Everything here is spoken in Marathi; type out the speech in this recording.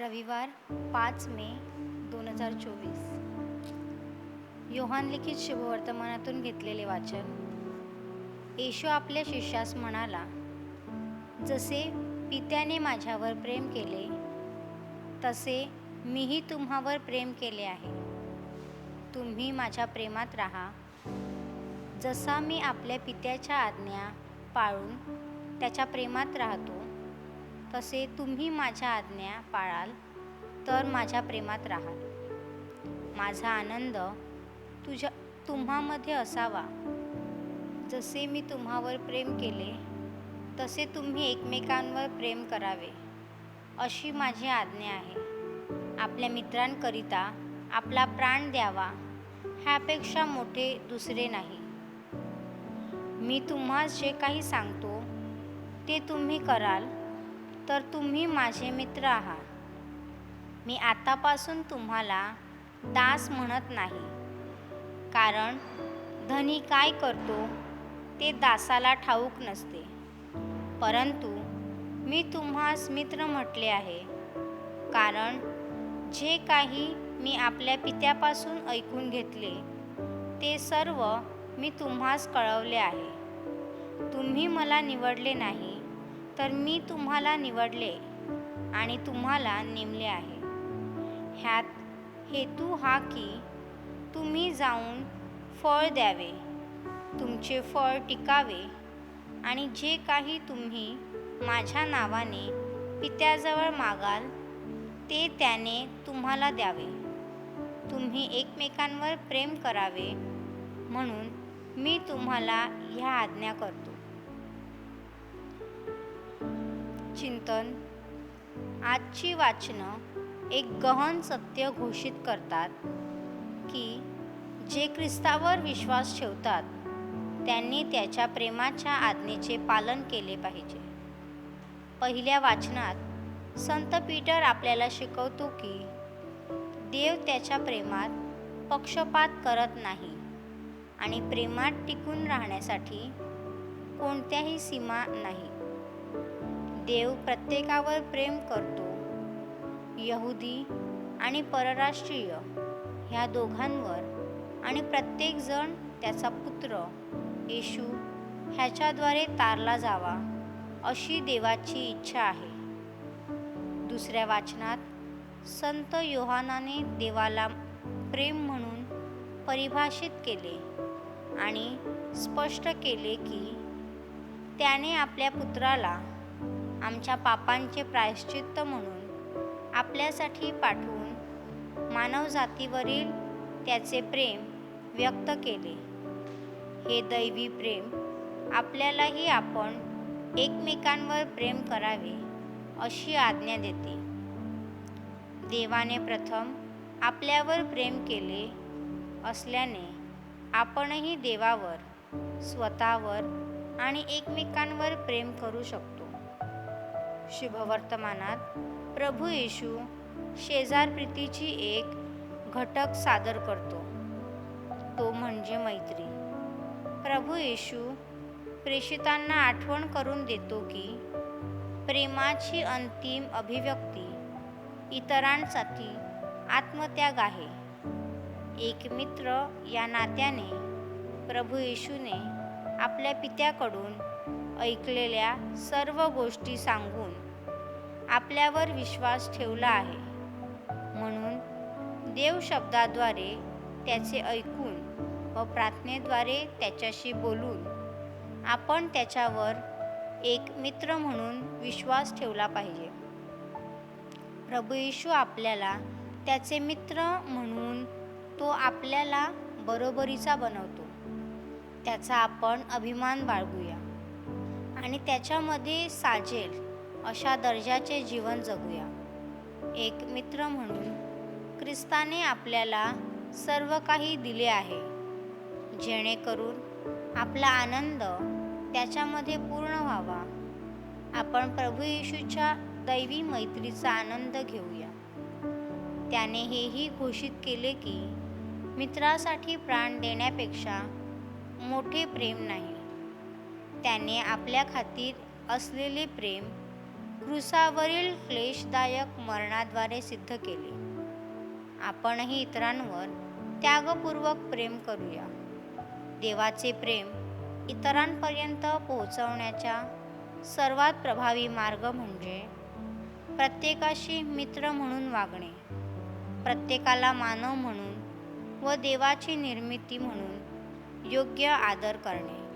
रविवार पाच मे दोन हजार चोवीस. योहान लिखित शुभवर्तमानातून घेतलेले वाचन. येशू आपल्या शिष्यास म्हणाला जसे पित्याने माझ्यावर प्रेम केले तसे मीही तुम्हावर प्रेम केले आहे. तुम्ही माझ्या प्रेमात राहा. जसा मी आपल्या पित्याच्या आज्ञा पाळून त्याच्या प्रेमात राहतो तसे तुम्ही माझ्या आज्ञा पाळाल तर माझ्या प्रेमात राहाल. माझा आनंद तुझ्या तुम्हामध्ये असावा. जसे मी तुम्हावर प्रेम केले तसे तुम्ही एकमेकांवर प्रेम करावे अशी माझी आज्ञा आहे. आपल्या मित्रांकरिता आपला प्राण द्यावा ह्यापेक्षा मोठे दुसरे नाही. मी तुम्हास जे काही सांगतो ते तुम्ही कराल तर तुम्ही माझे मित्र आहात. मी आतापासून तुम्हाला दास म्हणत नाही. कारण धनी काय करतो ते दासाला ठाऊक नसते. परंतु मी तुम्हास मित्र म्हटले आहे. कारण जे काही मी आपल्या पित्यापासून ऐकून घेतले ते सर्व मी तुम्हास कळवले आहे. तुम्ही मला निवडले नाही. तर मी तुम्हाला निवडले आणि तुम्हाला नेमले आहे. ह्यात हेतू हा की तुम्ही जाऊन फळ द्यावे तुमचे फळ टिकावे आणि जे काही तुम्ही माझ्या नावाने पित्याजवळ मागाल ते त्याने तुम्हाला द्यावे. तुम्ही एकमेकांवर प्रेम करावे म्हणून मी तुम्हाला ह्या आज्ञा करतो. चिंतन. आजची वाचनं एक गहन सत्य घोषित करतात की जे ख्रिस्तावर विश्वास ठेवतात त्यांनी त्याच्या प्रेमाच्या आज्ञेचे पालन केले पाहिजे. पहिल्या वाचनात संत पीटर आपल्याला शिकवतो की देव त्याच्या प्रेमात पक्षपात करत नाही आणि प्रेमात टिकून राहण्यासाठी कोणत्याही सीमा नाही. देव प्रत्येकावर प्रेम करतो. यहुदी आणि परराष्ट्रीय ह्या दोघांवर आणि प्रत्येकजण त्याचा पुत्र येशू ह्याच्याद्वारे तारला जावा अशी देवाची इच्छा आहे. दुसऱ्या वाचनात संत योहानाने देवाला प्रेम म्हणून परिभाषित केले आणि स्पष्ट केले की त्याने आपल्या पुत्राला आमच्या पापांचे प्रायश्चित्त म्हणून आपल्यासाठी पाठवून मानवजातीवरील त्याचे प्रेम व्यक्त केले. हे दैवी प्रेम आपल्यालाही आपण एकमेकांवर प्रेम करावे अशी आज्ञा देते. देवाने प्रथम आपल्यावर प्रेम केले असल्याने आपणही देवावर स्वतःवर आणि एकमेकांवर प्रेम करू शकतो. शुभवर्तमानात प्रभू येशू शेजारप्रीतीची एक घटक सादर करतो. तो म्हणजे मैत्री. प्रभू येशू प्रेषितांना आठवण करून देतो की प्रेमाची अंतिम अभिव्यक्ती इतरांसाठी आत्मत्याग आहे. एक मित्र या नात्याने प्रभू येशूने आपल्या पित्याकडून ऐकलेल्या सर्व गोष्टी सांगून आपल्यावर विश्वास ठेवला आहे. म्हणून देव शब्दाद्वारे त्याचे ऐकून व प्रार्थनेद्वारे त्याच्याशी बोलून आपण त्याच्यावर एक मित्र म्हणून विश्वास ठेवला पाहिजे. प्रभू येशू आपल्याला त्याचे मित्र म्हणून तो आपल्याला बरोबरीचा बनवतो. त्याचा आपण अभिमान बाळगूया. आणि त्याच्यामध्ये साजेल अशा दर्जाचे जीवन जगूया. एक मित्र म्हणून ख्रिस्ताने आपल्याला सर्व काही दिले आहे. जेणेकरून आपला आनंद त्याच्यामध्ये पूर्ण व्हावा. आपण प्रभू येशूच्या दैवी मैत्रीचा आनंद घेऊया. त्याने हेही घोषित केले की मित्रासाठी प्राण देण्यापेक्षा मोठे प्रेम नाही. त्याने आपल्या खातीर असलेले प्रेम क्रूसावरील क्लेशदायक मरणाद्वारे सिद्ध केले. आपणही इतरांवर त्यागपूर्वक प्रेम करूया. देवाचे प्रेम इतरांपर्यंत पोहोचवण्याचा सर्वात प्रभावी मार्ग म्हणजे प्रत्येकाशी मित्र म्हणून वागणे प्रत्येकाला मानव म्हणून व देवाची निर्मिती म्हणून योग्य आदर करणे.